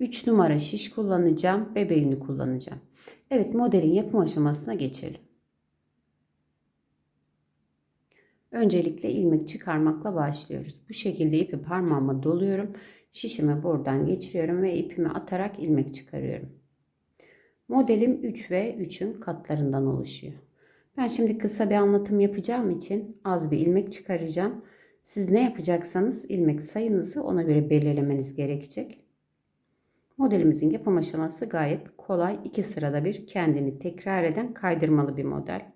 3 numara şiş kullanacağım. Bebeğini kullanacağım. Evet modelin yapım aşamasına geçelim. Öncelikle ilmek çıkarmakla başlıyoruz. Bu şekilde ipi parmağıma doluyorum. Şişimi buradan geçiriyorum ve ipimi atarak ilmek çıkarıyorum. Modelim 3 ve 3'ün katlarından oluşuyor. Ben şimdi kısa bir anlatım yapacağım için az bir ilmek çıkaracağım. Siz ne yapacaksanız ilmek sayınızı ona göre belirlemeniz gerekecek. Modelimizin yapım aşaması gayet kolay. İki sırada bir kendini tekrar eden kaydırmalı bir model.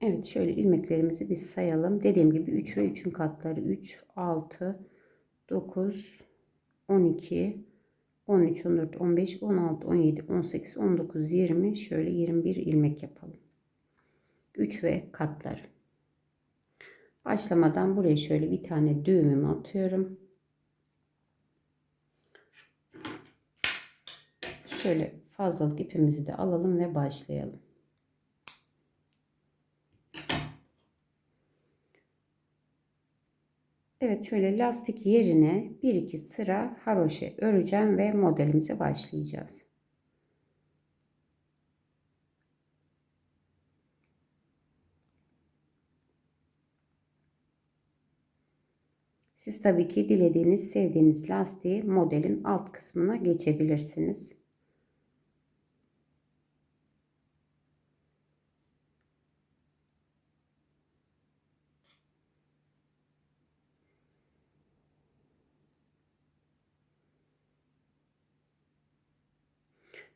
Evet şöyle ilmeklerimizi biz sayalım. Dediğim gibi 3 ve 3'ün katları 3, 6, 9, 12, 13, 14, 15, 16, 17, 18, 19, 20 şöyle 21 ilmek yapalım. 3 ve katları. Başlamadan buraya şöyle bir tane düğümümü atıyorum. Şöyle fazlalık ipimizi de alalım ve başlayalım. Evet şöyle lastik yerine 1-2 sıra haroşe öreceğim ve modelimize başlayacağız. Siz tabii ki dilediğiniz, sevdiğiniz lastiği modelin alt kısmına geçebilirsiniz.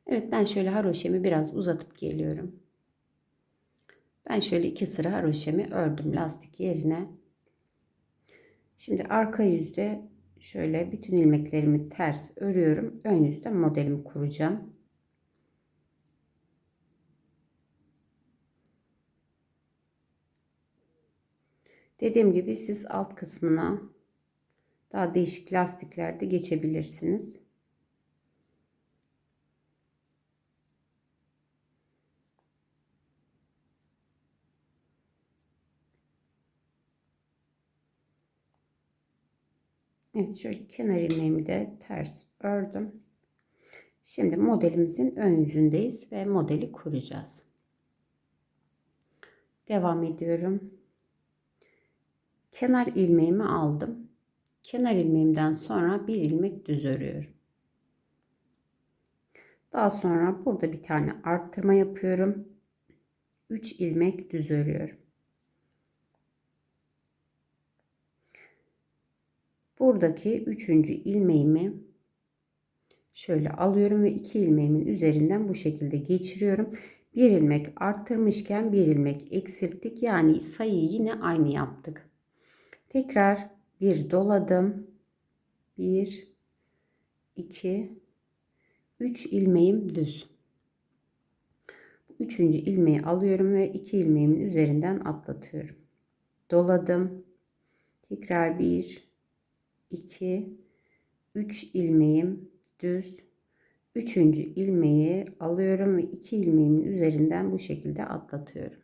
Evet ben şöyle haroşemi biraz uzatıp geliyorum. Ben şöyle iki sıra haroşemi ördüm lastik yerine. Şimdi arka yüzde şöyle bütün ilmeklerimi ters örüyorum. Ön yüzde modelimi kuracağım. Dediğim gibi siz alt kısmına daha değişik lastiklerde geçebilirsiniz. Evet şöyle kenar ilmeğimi de ters ördüm. Şimdi modelimizin ön yüzündeyiz ve modeli kuracağız. Devam ediyorum. Kenar ilmeğimi aldım. Kenar ilmeğimden sonra bir ilmek düz örüyorum. Daha sonra burada bir tane arttırma yapıyorum. 3 ilmek düz örüyorum. Buradaki üçüncü ilmeğimi şöyle alıyorum ve iki ilmeğimin üzerinden bu şekilde geçiriyorum. Bir ilmek arttırmışken bir ilmek eksilttik. Yani sayıyı yine aynı yaptık. Tekrar bir doladım. Bir, iki, üç ilmeğim düz. Üçüncü ilmeği alıyorum ve iki ilmeğimin üzerinden atlatıyorum. Doladım. Tekrar bir, 2 3 ilmeğim düz üçüncü ilmeği alıyorum ve iki ilmeğimin üzerinden bu şekilde atlatıyorum.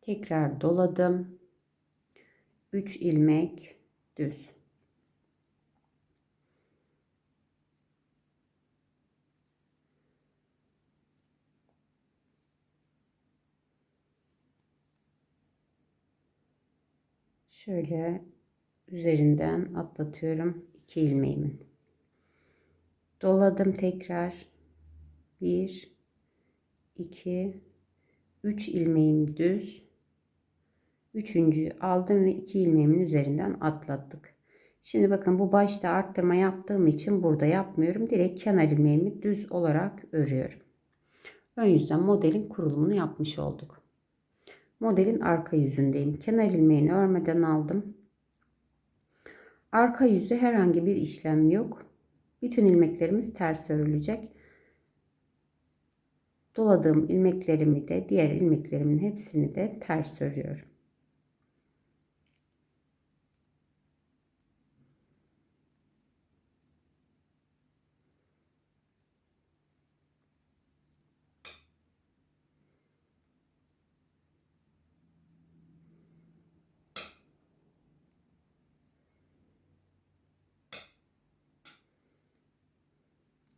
Tekrar doladım. 3 ilmek düz. Şöyle üzerinden atlatıyorum iki ilmeğimin. Doladım tekrar. 1 2 3 ilmeğim düz. Üçüncüyü aldım ve iki ilmeğimin üzerinden atlattık. Şimdi bakın bu başta arttırma yaptığım için burada yapmıyorum. Direkt kenar ilmeğimi düz olarak örüyorum. Ön yüzden modelin kurulumunu yapmış olduk. Modelin arka yüzündeyim. Kenar ilmeğini örmeden aldım. Arka yüzde herhangi bir işlem yok. Bütün ilmeklerimiz ters örülecek. Doladığım ilmeklerimi de diğer ilmeklerimin hepsini de ters örüyorum.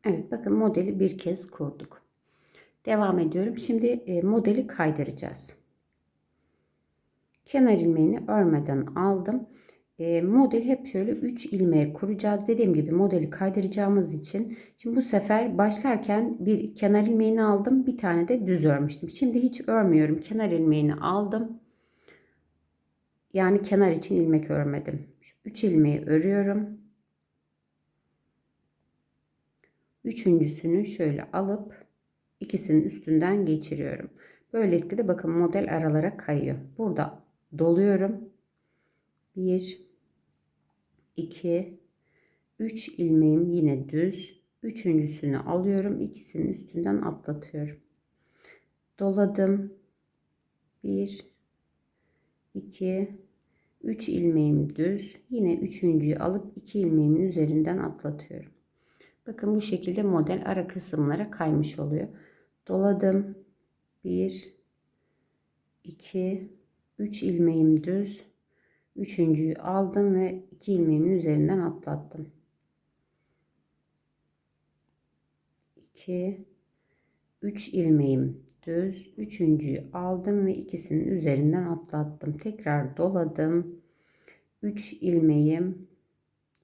Evet bakın modeli bir kez kurduk. Devam ediyorum. Şimdi e, modeli kaydıracağız. Kenar ilmeğini örmeden aldım. E, model hep şöyle 3 ilmeğe kuracağız. Dediğim gibi modeli kaydıracağımız için. Şimdi bu sefer başlarken bir kenar ilmeğini aldım. Bir tane de düz örmüştüm. Şimdi hiç örmüyorum. Kenar ilmeğini aldım. Yani kenar için ilmek örmedim. 3 ilmeği örüyorum. Üçüncüsünü şöyle alıp ikisinin üstünden geçiriyorum. Böylelikle de bakın model aralara kayıyor. Burada doluyorum. 1 2 3 ilmeğim yine düz. Üçüncüsünü alıyorum. ikisinin üstünden atlatıyorum. Doladım. 1 2 3 ilmeğim düz. Yine üçüncüyü alıp iki ilmeğimin üzerinden atlatıyorum. Bakın bu şekilde model ara kısımlara kaymış oluyor. Doladım. 1 2 3 ilmeğim düz. Üçüncüyü aldım ve iki ilmeğimin üzerinden atlattım. 2 3 ilmeğim düz. Üçüncüyü aldım ve ikisinin üzerinden atlattım. Tekrar doladım. 3 ilmeğim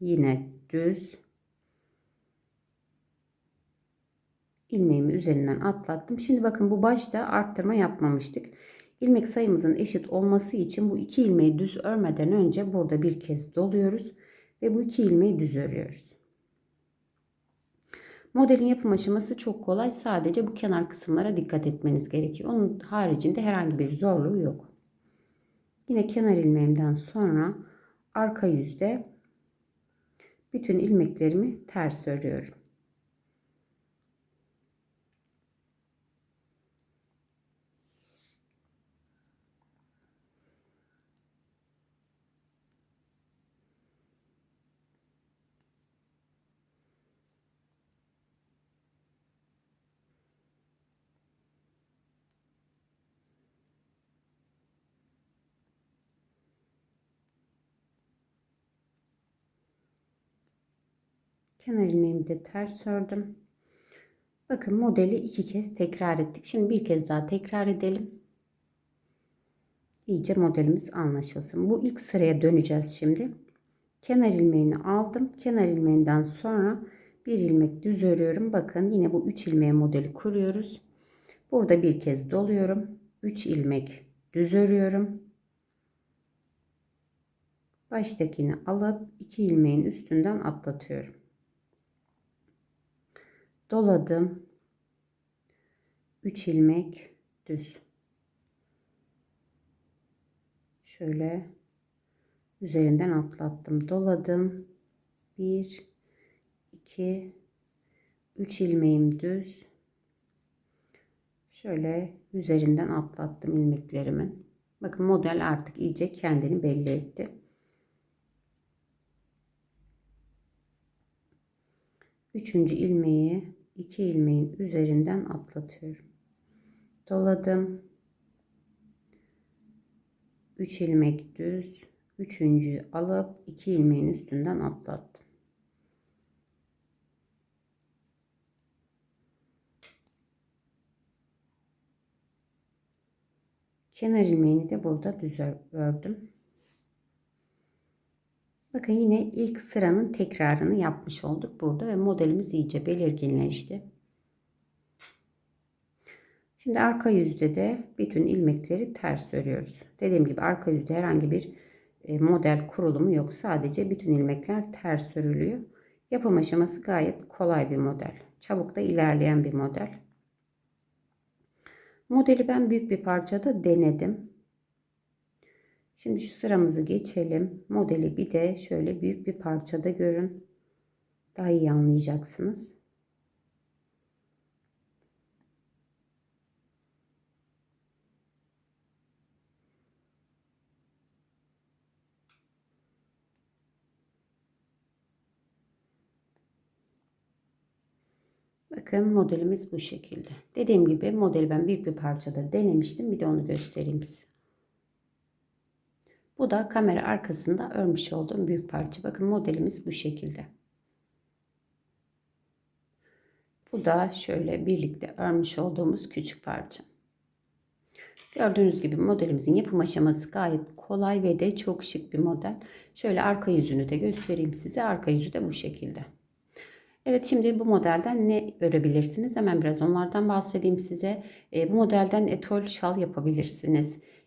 yine düz ilmeğimi üzerinden atlattım. Şimdi bakın bu başta arttırma yapmamıştık. İlmek sayımızın eşit olması için bu iki ilmeği düz örmeden önce burada bir kez doluyoruz ve bu iki ilmeği düz örüyoruz. Modelin yapım aşaması çok kolay. Sadece bu kenar kısımlara dikkat etmeniz gerekiyor. Onun haricinde herhangi bir zorluğu yok. Yine kenar ilmeğimden sonra arka yüzde bütün ilmeklerimi ters örüyorum. Kenar ilmeğimi de ters ördüm. Bakın modeli iki kez tekrar ettik. Şimdi bir kez daha tekrar edelim. İyice modelimiz anlaşılsın. Bu ilk sıraya döneceğiz şimdi. Kenar ilmeğini aldım. Kenar ilmeğinden sonra bir ilmek düz örüyorum. Bakın yine bu 3 ilmeğe modeli kuruyoruz. Burada bir kez doluyorum. 3 ilmek düz örüyorum. Baştakini alıp 2 ilmeğin üstünden atlatıyorum doladım. 3 ilmek düz. Şöyle üzerinden atlattım. Doladım. 1 2 3 ilmeğim düz. Şöyle üzerinden atlattım ilmeklerimin. Bakın model artık iyice kendini belli etti. Üçüncü ilmeği 2 ilmeğin üzerinden atlatıyorum. Doladım. 3 ilmek düz, üçüncüyü alıp 2 ilmeğin üstünden atlattım. Kenar ilmeğini de burada düz ördüm. Bakın yine ilk sıranın tekrarını yapmış olduk burada ve modelimiz iyice belirginleşti. Şimdi arka yüzde de bütün ilmekleri ters örüyoruz. Dediğim gibi arka yüzde herhangi bir e, model kurulumu yok. Sadece bütün ilmekler ters örülüyor. Yapım aşaması gayet kolay bir model. Çabuk da ilerleyen bir model. Modeli ben büyük bir parçada denedim. Şimdi şu sıramızı geçelim. Modeli bir de şöyle büyük bir parçada görün. Daha iyi anlayacaksınız. Bakın modelimiz bu şekilde. Dediğim gibi modeli ben büyük bir parçada denemiştim. Bir de onu göstereyim size. Bu da kamera arkasında örmüş olduğum büyük parça. Bakın modelimiz bu şekilde. Bu da şöyle birlikte örmüş olduğumuz küçük parça. Gördüğünüz gibi modelimizin yapım aşaması gayet kolay ve de çok şık bir model. Şöyle arka yüzünü de göstereyim size. Arka yüzü de bu şekilde. Evet şimdi bu modelden ne örebilirsiniz? Hemen biraz onlardan bahsedeyim size. E, bu modelden etol şal yapabilirsiniz.